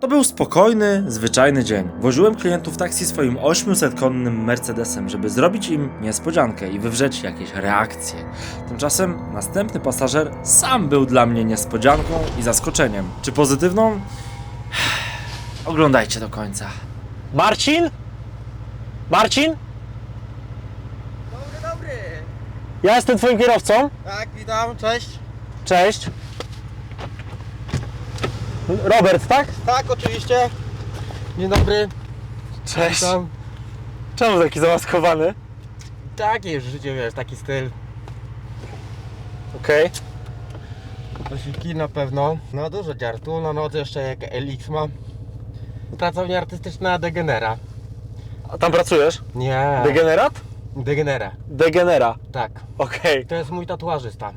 To był spokojny, zwyczajny dzień. Woziłem klientów taksi swoim 800-konnym Mercedesem, żeby zrobić im niespodziankę i wywrzeć jakieś reakcje. Tymczasem następny pasażer sam był dla mnie niespodzianką i zaskoczeniem. Czy pozytywną? Oglądajcie do końca. Marcin? Marcin? Dobry, dobry. Ja jestem twoim kierowcą. Tak, witam, cześć. Cześć. Robert, tak? Tak, oczywiście. Dzień dobry. Cześć. Witam. Czemu taki zamaskowany? Takie już życie, wiesz, taki styl. Okej. Prosiki na pewno. No dużo dziartu, na nodze jeszcze jak Elix ma. Pracownia artystyczna Degenera. A tam pracujesz? Nie. Degenerat? Degenera. Degenera. Tak. Okej. To jest mój tatuażysta.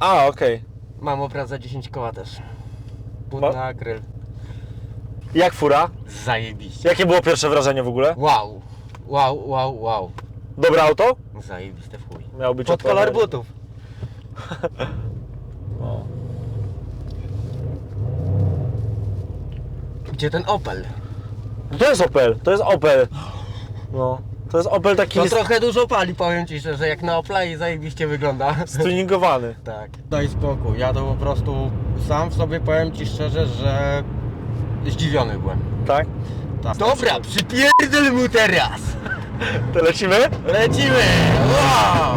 A, okej. Mam obraz za 10 koła też. But Ma- na grill. Jak fura? Zajebiście. Jakie było pierwsze wrażenie w ogóle? Wow. Wow, wow, wow. Dobre auto? Zajebiste w chuj. Miał być Pod kolor butów. O. Gdzie ten Opel? To jest Opel, to jest Opel. No. To jest Opel taki To trochę dużo pali, powiem Ci szczerze, jak na Opla i zajebiście wygląda. stuningowany. Tak. Daj spokój, ja to po prostu sam w sobie powiem Ci szczerze, że zdziwiony byłem. Tak? Tak. Dobra, przypierdol mu teraz! To lecimy? Lecimy! Wow!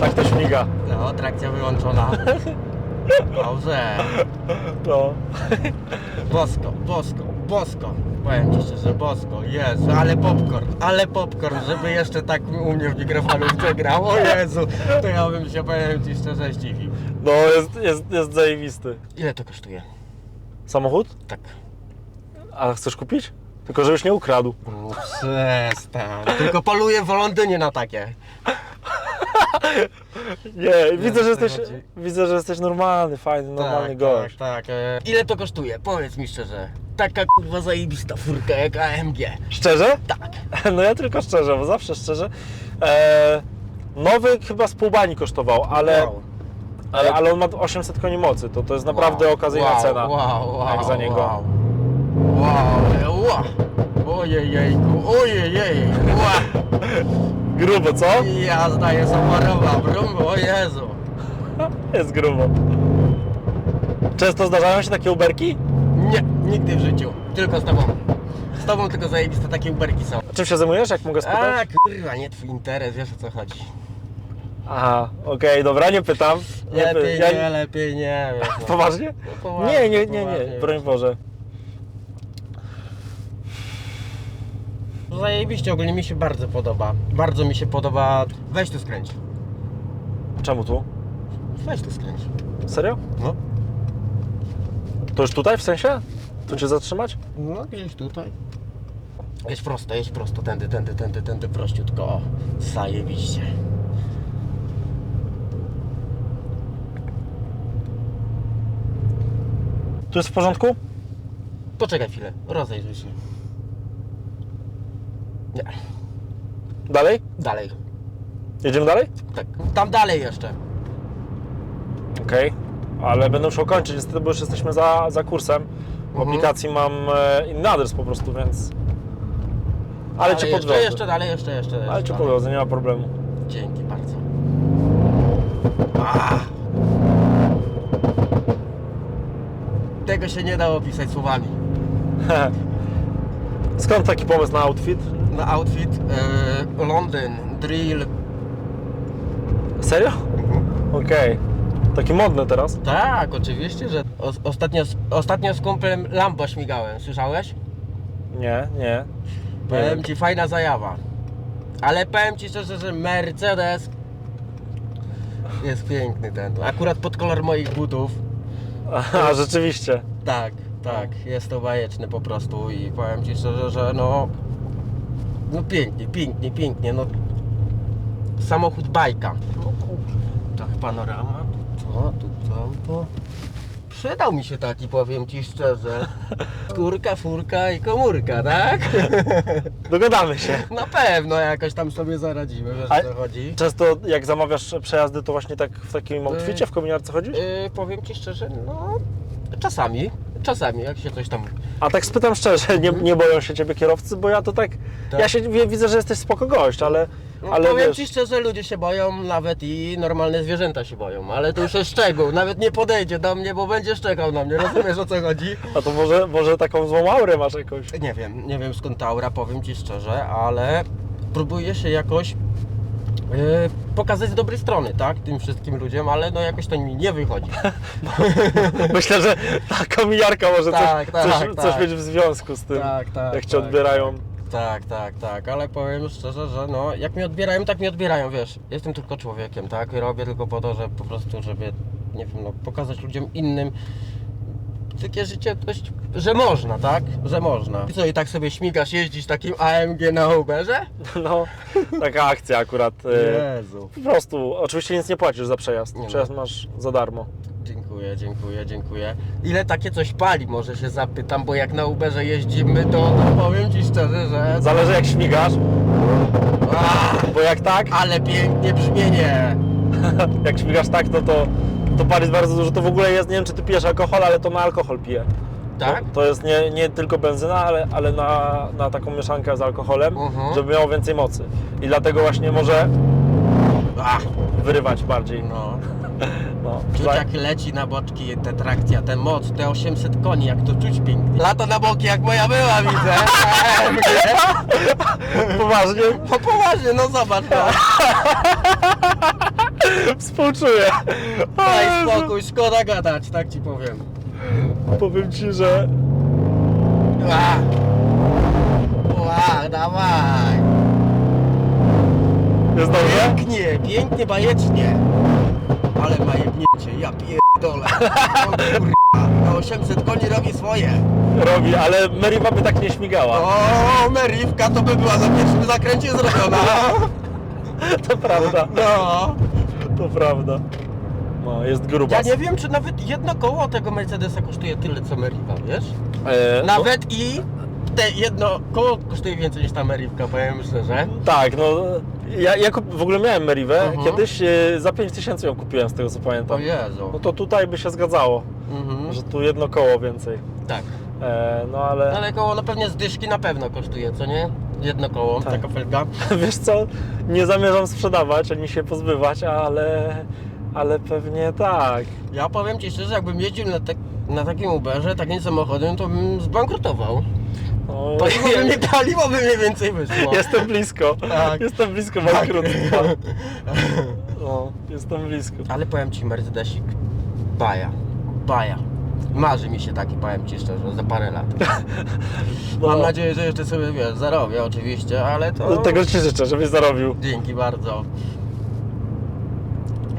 Tak to śmiga. No, trakcja wyłączona. Dobrze. No. Bosko, bosko, bosko. Powiem Ci szczerze, bosko. Jezu, ale popcorn, ale popcorn, żeby jeszcze tak u mnie w mikrofonu przegrał. O Jezu, to ja bym się, powiem Ci szczerze, zdziwił. No, jest, jest, jest zajebisty. Ile to kosztuje? Samochód? Tak. A chcesz kupić? Tylko żebyś nie ukradł. No przestań. Tylko poluję w Londynie na takie. Nie, widzę, że jesteś. chodzi. Widzę, że jesteś normalny, fajny, normalny tak, gość. Tak, tak. E, ile to kosztuje? Powiedz mi szczerze. Taka kurwa zajebista furka jak AMG. Szczerze? Tak. No ja tylko szczerze, bo zawsze szczerze. E, nowy chyba z pół bani kosztował, ale, Wow. ale, ale on ma 800 koni mocy. To, to jest naprawdę Wow, okazyjna wow, cena. Wow, wow, jak za niego. Wow, wow, wow. Ojejejku, ojejej. Wow. Grubo, co? Jazda jest oparowa, brum, o Jezu. Jest grubo. Często zdarzają się takie uberki? Nie, nigdy w życiu. Tylko z tobą. Z tobą tylko zajebiste takie uberki są. Czym się zajmujesz, jak mogę A spytać? kurwa, nie twój interes, wiesz o co chodzi. Aha, okej, dobra, nie pytam. Py- Lepiej nie, lepiej nie. Wiesz, no. Poważnie? No, poważnie, Nie, nie, nie, poważnie, nie, broń wiesz. Boże. Zajebiście, ogólnie mi się bardzo podoba. Bardzo mi się podoba. Weź tu skręć. Czemu tu? Weź tu skręć. Serio? No. To już tutaj w sensie? Tu cię zatrzymać? No gdzieś tutaj. Jedź prosto, jedź prosto, tędy, tędy, tędy, tędy, prościutko. O, zajebiście. Tu jest w porządku? Poczekaj chwilę, rozejrzyj się. Nie, Dalej? dalej. Jedziemy dalej? Tak, tam dalej jeszcze. Okej. Ale będę musiał kończyć niestety, bo już jesteśmy za, za kursem. W Mhm. aplikacji mam e, inny adres po prostu, więc... Ale, cię jeszcze, podwiozę. jeszcze dalej, jeszcze, jeszcze. Ale jeszcze cię dalej. nie ma problemu. Dzięki bardzo. Ah! Tego się nie da opisać słowami. Skąd taki pomysł na outfit? Na outfit e, Londyn, drill. Serio? Okej. Taki modny teraz. Tak, oczywiście, że o, ostatnio, z- ostatnio z kumplem Lambo śmigałem, słyszałeś? Nie, nie. Powiem ci, fajna zajawa. Ale powiem ci szczerze, że Mercedes jest piękny ten. Akurat pod kolor moich butów. A, rzeczywiście. Tak, tak, jest to bajeczny po prostu i powiem Ci szczerze, że no no pięknie, pięknie, pięknie, no samochód bajka. No kurczę, tak panorama, tu to, tu tamto. przydał mi się taki, powiem ci szczerze. Skórka, furka i komórka, tak? Dogadamy się. Na pewno jakoś tam sobie zaradzimy, wiesz A- o co chodzi. Często jak zamawiasz przejazdy, to właśnie tak w takim outficie, w kominiarce chodzisz? Yy, powiem ci szczerze, no czasami, czasami jak się coś tam... A tak spytam szczerze, nie, nie boją się ciebie kierowcy, bo ja to tak, Tak. ja się widzę, że jesteś spoko gość, ale, No, ale powiem wiesz, ci szczerze, ludzie się boją, nawet i normalne zwierzęta się boją, ale to już jest szczegół, nawet nie podejdzie do mnie, bo będzie szczekał na mnie, rozumiesz o co chodzi? a to może, może taką złą aurę masz jakąś. Nie wiem, nie wiem skąd ta aura, powiem ci szczerze, ale próbuję się jakoś pokazać z dobrej strony, tak, tym wszystkim ludziom, ale no jakoś to mi nie wychodzi. Myślę, że ta kominiarka może Tak, coś, tak, coś, tak. coś mieć w związku z tym, Tak, tak, jak cię tak. odbierają. Tak, tak, tak, ale powiem szczerze, że no, jak mnie odbierają, tak mnie odbierają, wiesz, jestem tylko człowiekiem, tak, robię tylko po to, że po prostu, żeby, nie wiem, no, pokazać ludziom innym takie życie dość, że można, tak, że można. I co, i tak sobie śmigasz, jeździsz takim AMG na Uberze? No, taka akcja akurat. e, Jezu. Po prostu, oczywiście nic nie płacisz za przejazd. No. Przejazd masz za darmo. Dziękuję, dziękuję, dziękuję. Ile takie coś pali, może się zapytam, bo jak na Uberze jeździmy, to, powiem Ci szczerze, że... Zależy jak śmigasz, Ach, bo jak tak, ale pięknie brzmienie. jak śmigasz tak, no to, to pali bardzo dużo. To w ogóle jest, nie wiem czy ty pijesz alkohol, ale to na alkohol pije. Tak? To, to jest nie, nie tylko benzyna, ale, ale na, na taką mieszankę z alkoholem, Mhm. żeby miało więcej mocy. I dlatego właśnie może Ach, wyrywać bardziej. no. No. Czuć jak leci na boczki te trakcja, ten moc, te 800 koni, jak to czuć pięknie. Lata na boki jak moja była, widzę. Poważnie No poważnie, no zobacz no. współczuję. Daj spokój, szkoda gadać, tak Ci powiem. Powiem ci, że Ła, Ła dawaj. jest dobrze. Pięknie, pięknie, bajecznie. Ale ma jebnięcie, ja pierdolę. O kurwa, no 800 koni robi swoje. Robi, ale Meriwa by tak nie śmigała. O, Meriwka to by była na pierwszym zakręcie zrobiona. To prawda, No. To prawda. No, jest Ja grubas. nie wiem, czy nawet jedno koło tego Mercedesa kosztuje tyle, co Meriwa, wiesz? E, no, Nawet i te jedno koło kosztuje więcej niż ta Meriwka, powiem szczerze. tak, no ja, ja kup, w ogóle miałem Merivę, Mhm. kiedyś e, za 5000 ją kupiłem z tego co pamiętam. O Jezu. No to tutaj by się zgadzało, Mhm. że tu jedno koło więcej. Tak. E, no ale Ale koło no pewnie z dyszki na pewno kosztuje, co nie? Jedno koło, Tak. taka felga. wiesz co, nie zamierzam sprzedawać ani się pozbywać, ale, ale pewnie tak. Ja powiem Ci szczerze, jakbym jeździł na, tak, na takim Uberze, takim samochodem, to bym zbankrutował. No, Paliwo by mi, paliwo by mi więcej wyszło. Jestem blisko, Tak. jestem blisko bankructwa. No, jestem blisko. Ale powiem Ci, Mercedesik, baja, baja. Marzy mi się taki, powiem Ci szczerze, za parę lat. No, Mam nadzieję, że jeszcze sobie, wiesz, zarobię oczywiście, ale to... Tego Ci życzę, żebyś zarobił. Dzięki bardzo.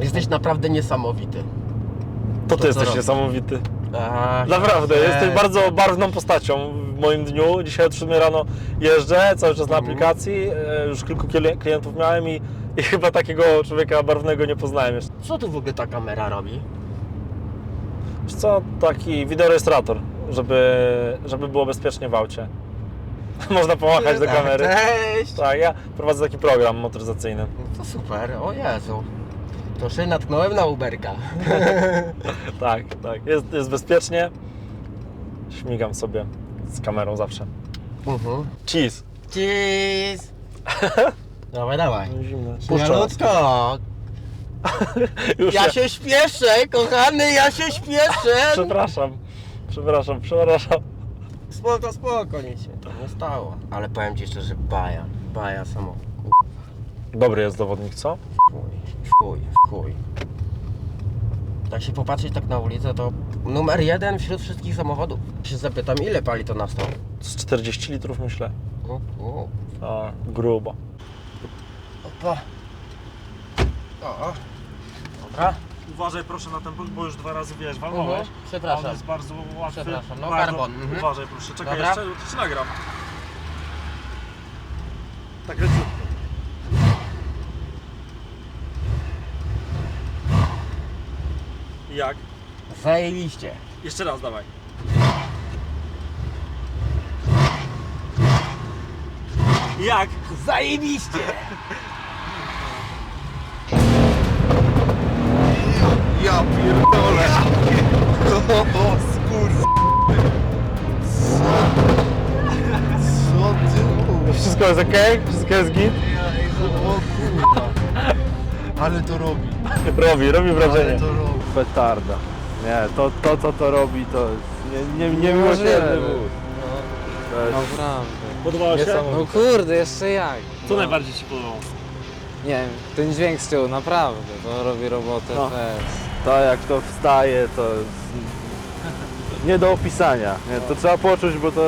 Jesteś naprawdę niesamowity. To Ty co jesteś robisz? niesamowity. Ach, Naprawdę, jesteś bardzo barwną postacią w moim dniu. Dzisiaj 7 rano jeżdżę, cały czas na Mhm. aplikacji. E, Już kilku kli- klientów miałem i, i chyba takiego człowieka barwnego nie poznałem jeszcze. Co tu w ogóle ta kamera robi? Wiesz co, taki wideorejestrator, żeby, żeby było bezpiecznie w aucie. Można pomachać do kamery. Cześć! Tak, ja prowadzę taki program motoryzacyjny. No to super, o Jezu. To się natknąłem na Uberka. Tak, tak. Jest, jest bezpiecznie. Śmigam sobie z kamerą zawsze. Mhm. Cheese. Cheese! Dawaj, dawaj. No, Zimne. Puszczę. Już Ja się śpieszę, kochany, ja się śpieszę! Przepraszam. Przepraszam, przepraszam. Spoko, spoko, nic się to nie stało. Ale powiem Ci szczerze, baja, baja samo. Dobry jest dowodnik, co? Chuj, chuj, chuj. Jak się popatrzeć tak na ulicę, to numer jeden wśród wszystkich samochodów. Się zapytam, ile pali to na 100? Z 40 litrów myślę. O, o, A, grubo. opa. O, Uważaj proszę na ten punkt, bo już dwa razy wiesz, Mhm, przepraszam. On jest bardzo łatwy. Przepraszam, no bardzo... karbon, mhm. Uważaj proszę, czekaj Dobra. jeszcze, to ci nagram. Tak leciutko. Jak? Zajebiście. Jeszcze raz, dawaj. Jak? Zajebiście! Ja pierdolę! O, skurw... Co? Co ty mówisz? Wszystko jest ok? Wszystko jest git? O kurwa. Ale to robi. Robi, robi wrażenie. Ale to robi. Petarda. Nie, to, to co to robi, to jest nie, nie, wóz. To jest Naprawdę. Podobało się? No kurde, jeszcze jak. Co najbardziej Ci podobało? Nie wiem, ten dźwięk z tyłu, naprawdę, to robi robotę No. fest. To jak to wstaje, to jest nie do opisania. Nie, to trzeba poczuć, bo to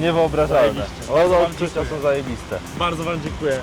niewyobrażalne. O, odczucia są zajebiste. Bardzo Wam dziękuję.